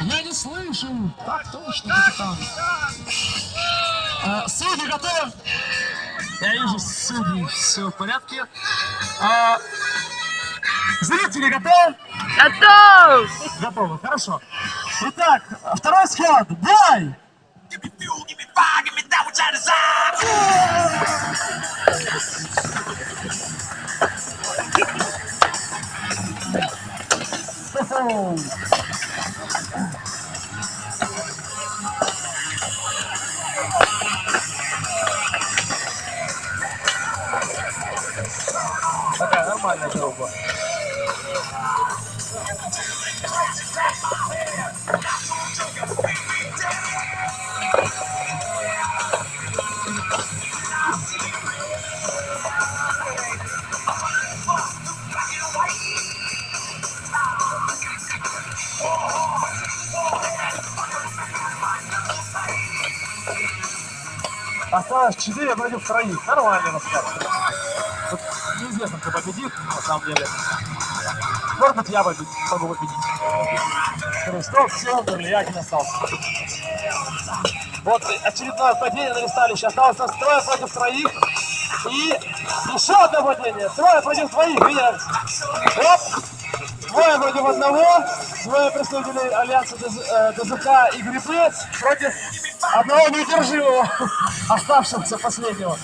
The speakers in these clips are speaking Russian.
Я не слышу. Так точно, капитан. А, судьи готовы? Я вижу, судьи, все в порядке. А, зрители готовы? Готов! Готовы, хорошо. Итак, второй сход. Бой! Give Такая нормальная труба. Осталось 4 против троих. Нормальный расклад. Неизвестно, кто победит, на самом деле. Может быть, я побед- могу победить. Христов все, Горлиякин остался. Вот очередное падение на листалище. Осталось нас трое против троих. И еще одно падение. Трое против двоих. Видят? Оп! Двое против одного. Двое представителей Альянса ДЗ, э, ДЗК и Грибы против одного неудержимого, оставшегося последнего.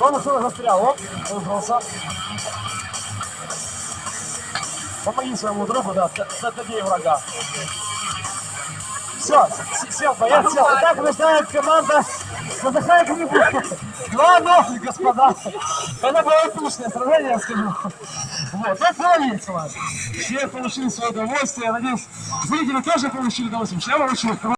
Он уже застрял. Оп, выбрался. Помоги своему другу, да, добей врага. Все, сел, боец, сел. Итак, побеждает команда ДЗК и Грибы. 2-0, господа. Это было эпичное сражение, я скажу. Вот, это было весело. Все получили свое удовольствие. Я надеюсь, зрители тоже получили удовольствие. Я получил.